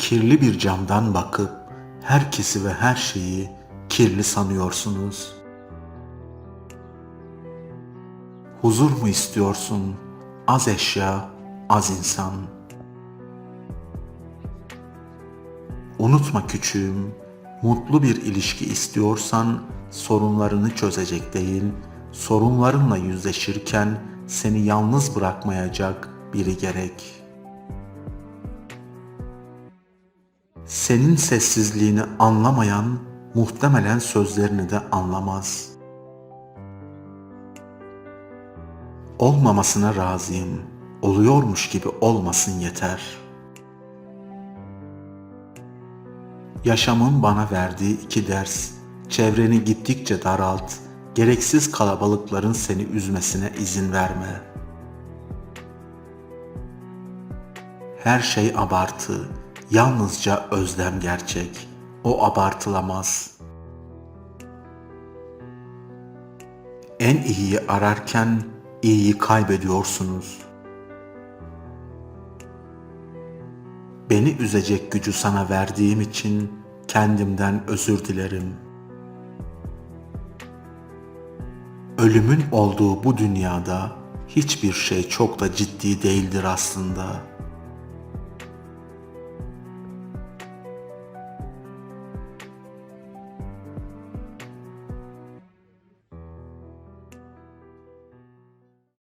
kirli bir camdan bakıp herkesi ve her şeyi kirli sanıyorsunuz. Huzur mu istiyorsun? Az eşya, az insan. Unutma küçüğüm, mutlu bir ilişki istiyorsan sorunlarını çözecek değil, sorunlarınla yüzleşirken seni yalnız bırakmayacak biri gerek. Senin sessizliğini anlamayan muhtemelen sözlerini de anlamaz. Olmamasına razıyım. Oluyormuş gibi olmasın yeter. Yaşamın bana verdiği iki ders. Çevreni gittikçe daralt. Gereksiz kalabalıkların seni üzmesine izin verme. Her şey abartı. Yalnızca özlem gerçek. O abartılamaz. En iyiyi ararken iyiyi kaybediyorsunuz. Beni üzecek gücü sana verdiğim için kendimden özür dilerim. Ölümün olduğu bu dünyada hiçbir şey çok da ciddi değildir aslında.''